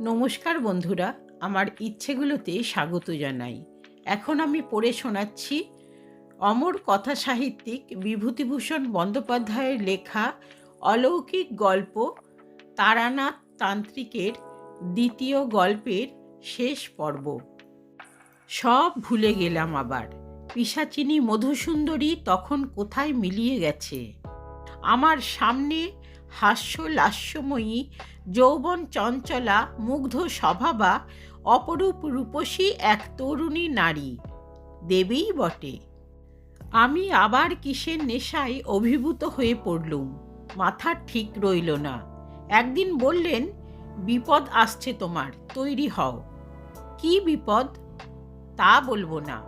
নমস্কার বন্ধুরা, আমার ইচ্ছেগুলোতে স্বাগত জানাই। এখন আমি পড়ে শোনাচ্ছি অমর কথা সাহিত্যিক বিভূতিভূষণ বন্দ্যোপাধ্যায়ের লেখা অলৌকিক গল্প তারানাথ তান্ত্রিকের দ্বিতীয় গল্পের শেষ পর্ব। সব ভুলে গেলাম আবার। পিসাচিনী মধুসুন্দরী তখন কোথায় মিলিয়ে গেছে? আমার সামনে হাস্য লাস্যময়ী যৌবন চঞ্চলা, মুগ্ধ স্বভাবা, অপরূপ রূপসী এক তরুণী নারী। দেবীই বটে। আমি আবার কিসের নেশায় অভিভূত হয়ে পড়লুম। মাথা ঠিক রইল না। একদিন বললেন, বিপদ আসছে তোমার, তৈরি হও। কি বিপদ? তা বলব না।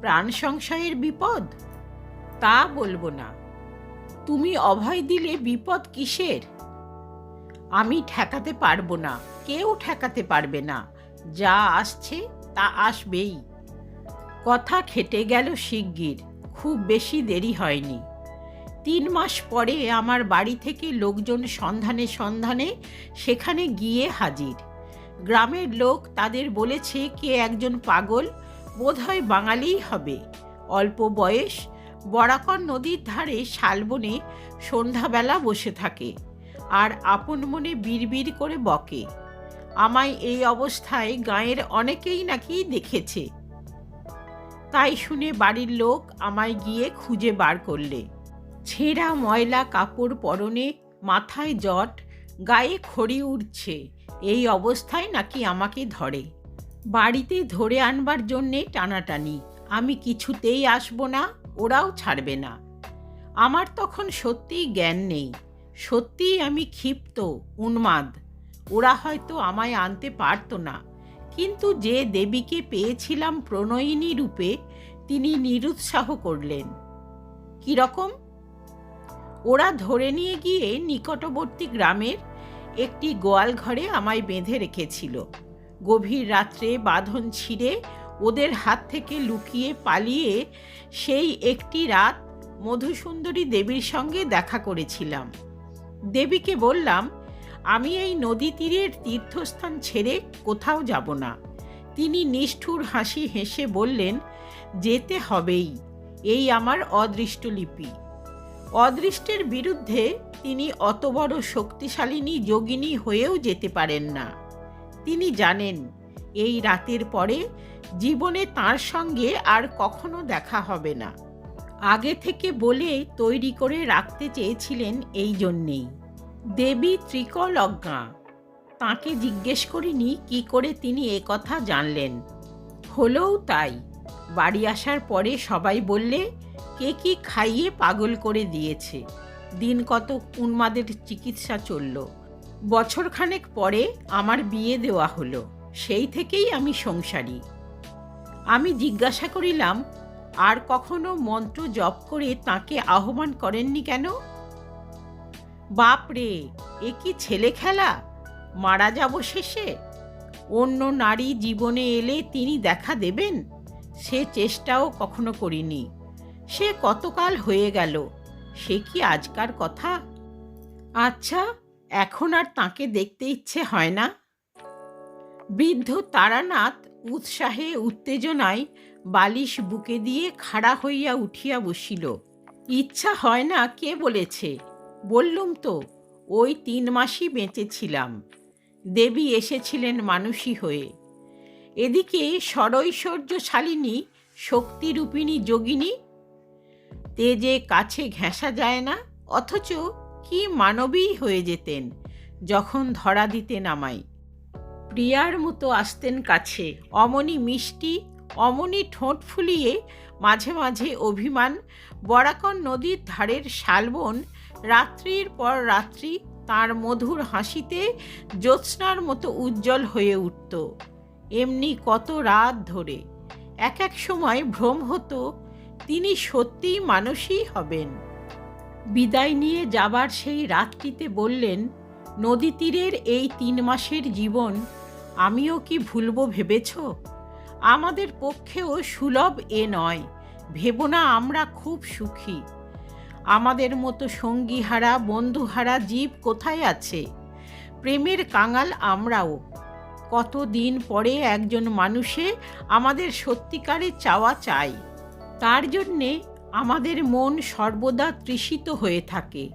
প্রাণ সংশয়ের বিপদ? তা বলব না। তুমি অভয় দিলে বিপদ কিসের? আমি ঠেকাতে পারব না, কেউ ঠেকাতে পারবে না, যা আসছে তা আসবেই। কথা খেটে গেল শিগগির, খুব বেশি দেরি হয়নি। তিন মাস পরে আমার বাড়ি থেকে লোকজন সন্ধানে সন্ধানে সেখানে গিয়ে হাজির। গ্রামের লোক তাদের বলেছে কে একজন পাগল, বোধহয় বাঙালিই হবে। অল্প বয়স বরাকর নদীর ধারে শালবনে সন্ধ্যাবেলা বসে থাকে আর আপন মনে বিড়বিড় করে বকে। আমায় এই অবস্থায় গাঁয়ের অনেকেই নাকি দেখেছে। তাই শুনে বাড়ির লোক আমায় গিয়ে খুঁজে বার করলে। ছেঁড়া ময়লা কাপড় পরনে মাথায় জট, গায়ে খড়ি উঠছে এই অবস্থায় নাকি আমাকে ধরে। বাড়িতে ধরে আনবার জন্যে টানাটানি, আমি কিছুতেই আসব না। ওরাও ছাড়বে না। আমার তখন সত্যিই জ্ঞান নেই। সত্যিই আমি ক্ষিপ্ত, উন্মাদ। ওরা হয়তো আমায় আনতে পারতো না। কিন্তু যে দেবীকে পেয়েছিলাম প্রণয়িনী রূপে, তিনি নিরুৎসাহ করলেন। কীরকম ওরা ধরে নিয়ে গিয়ে নিকটবর্তী গ্রামের একটি গোয়াল ঘরে আমায় বেঁধে রেখেছিল। গভীর রাত্রে বাঁধন ছিঁড়ে ওদের হাত থেকে লুকিয়ে পালিয়ে সেই একটি রাত মধুসুন্দরী দেবীর সঙ্গে দেখা করেছিলাম। দেবীকে বললাম, আমি এই নদী তীরের তীর্থস্থান ছেড়ে কোথাও যাব না। তিনি নিষ্ঠুর হাসি হেসে বললেন, যেতে হবেই। এই আমার অদৃষ্টলিপি অদৃষ্টের বিরুদ্ধে তিনি অত বড় শক্তিশালিনী যোগিনী হয়েও যেতে পারেন না। তিনি জানেন এই রাতের পরে জীবনে তার সঙ্গে আর কখনো দেখা হবে না। আগে থেকে বলে তৈরি করে রাখতে চেয়েছিলেন এই জন্যেই। দেবী ত্রিকল অজ্ঞা তাকে জিজ্ঞেস করিনি কি করে তিনি এ কথা জানলেন। হলেও তাই, বাড়ি আসার পরে সবাই বললে, কে কি খাইয়ে পাগল করে দিয়েছে? দিন কত উন্মাদের চিকিৎসা চলল। বছরখানেক পরে আমার বিয়ে দেওয়া হলো। সেই থেকেই আমি সংসারী। আমি জিজ্ঞাসা করিলাম, আর কখনো মন্ত্র জপ করে তাকে আহ্বান করেননি কেন? বাপ রে, এ কি ছেলে খেলা? মারা যাব শেষে? অন্য নারী জীবনে এলে তিনি দেখা দেবেন? সে চেষ্টাও কখনো করিনি। সে কতকাল হয়ে গেল? সে কি আজকার কথা? আচ্ছা এখন আর তাকে দেখতে ইচ্ছে হয় না? বৃদ্ধ তারানাথ উৎসাহে উত্তেজনায় বালিশ বুকে দিয়ে খাড়া হইয়া উঠিয়া বসিল। ইচ্ছা হয় না কে বলেছে। বললুম তো, ওই তিন মাসই বেঁচেছিলাম। দেবী এসেছিলেন মানুষই হয়ে। এদিকে ষড়ৈশ্বর্যশালিনী শক্তিরূপিণী যোগিনী তেজে কাছে ঘেঁষা যায় না, অথচ কি মানবী হয়ে যেতেন, যখন ধরা দিতেন আমায়। প্রিয়ার মতো আসতেন কাছে। অমনি মিষ্টি, অমনি ঠোঁট ফুলিয়ে মাঝে মাঝে অভিমান, বরাকন নদীর ধারের শালবন, রাত্রির পর রাত্রি তার মধুর হাসিতে জ্যোৎস্নার মতো উজ্জ্বল হয়ে উঠত। এমনি কত রাত ধরে। এক এক সময় ভ্রম হতো, তিনি সত্যিই মানুষই হবেন। বিদায় নিয়ে যাবার সেই রাতটিতে বললেন, নদী তীরের এই তিন মাসের জীবন আমিও কি ভুলব ভেবেছ? আমাদের পক্ষেও সুলভ এ নয়, ভেব না আমরা খুব সুখী। আমাদের মতো সঙ্গীহারা, বন্ধুহারা জীব কোথায় আছে? প্রেমের কাঙাল আমরাও। কতদিন পরে একজন মানুষে আমাদের সত্যিকারে চাওয়া চাই তার জন্যে আমাদের মন সর্বদা তৃষিত হয়ে থাকে।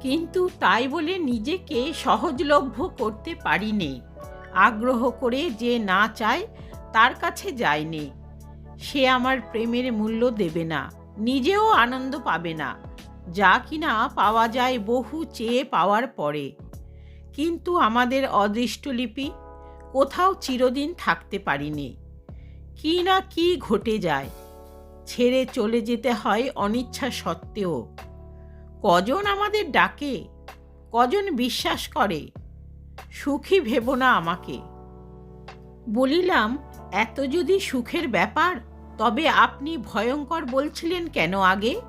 কিন্তু তাই বলে নিজেকে সহজলভ্য করতে পারিনি আগ্রহ করে যে না চায়, তার কাছে যায়নি। সে আমার প্রেমের মূল্য দেবে না, নিজেও আনন্দ পাবে না। যা কিনা পাওয়া যায় বহু চেয়ে পাওয়ার পরে। কিন্তু আমাদের অদৃষ্টলিপি কোথাও চিরদিন থাকতে পারিনি। কি না কি ঘটে যায়, ছেড়ে চলে যেতে হয় অনিচ্ছা সত্ত্বেও। কজন আমাদের ডাকে, কজন বিশ্বাস করে সুখী ভেব না আমাকে। বলিলাম, এত যদি সুখের ব্যাপার, তবে আপনি ভয়ঙ্কর বলছিলেন কেন আগে?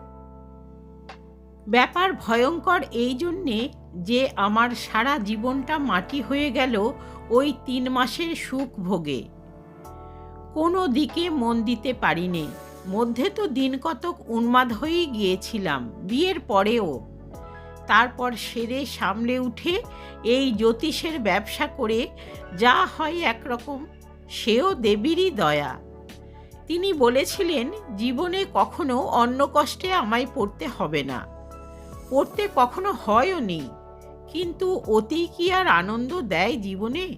ব্যাপার ভয়ঙ্কর এই জন্যে যে আমার সারা জীবনটা মাটি হয়ে গেল ওই তিন মাসের সুখ ভোগে। কোনো দিকে মন দিতে পারিনি। মধ্যে তো দিন কতক উন্মাদ হয়েই গিয়েছিলাম, বিয়ের পরেও। তারপর সেরে সামলে উঠে এই জ্যোতিষের ব্যবসা করে যা হয় একরকম, সেও দেবীরই দয়া। তিনি বলেছিলেন, জীবনে কখনো অন্য কষ্টে আমায় পড়তে হবে না। পড়তে কখনো হয়ও নি কিন্তু অতি কি আর আনন্দ দেয় জীবনে?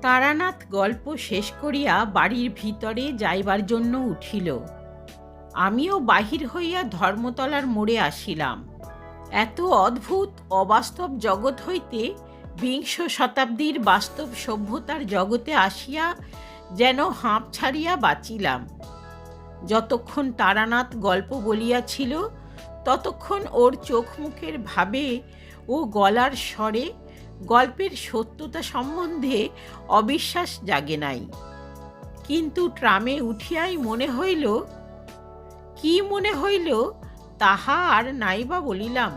তারানাথ গল্প শেষ করিয়া বাড়ির ভিতরে যাইবার জন্য উঠিল। আমিও বাহির হইয়া ধর্মতলার মোড়ে আসিলাম। এত অদ্ভুত, অবাস্তব জগৎ হইতে বিংশ শতাব্দীর বাস্তব সভ্যতার জগতে আসিয়া যেন হাঁপ ছাড়িয়া বাঁচিলাম। যতক্ষণ তারানাথ গল্প বলিয়াছিল, ততক্ষণ ওর চোখ মুখের ভাবে ও গলার স্বরে গল্পের সত্যতা সম্বন্ধে অবিশ্বাস জাগে নাই। কিন্তু ট্রামে উঠিয়াই মনে হইল, কি মনে হইল তাহা আর নাইবা বলিলাম।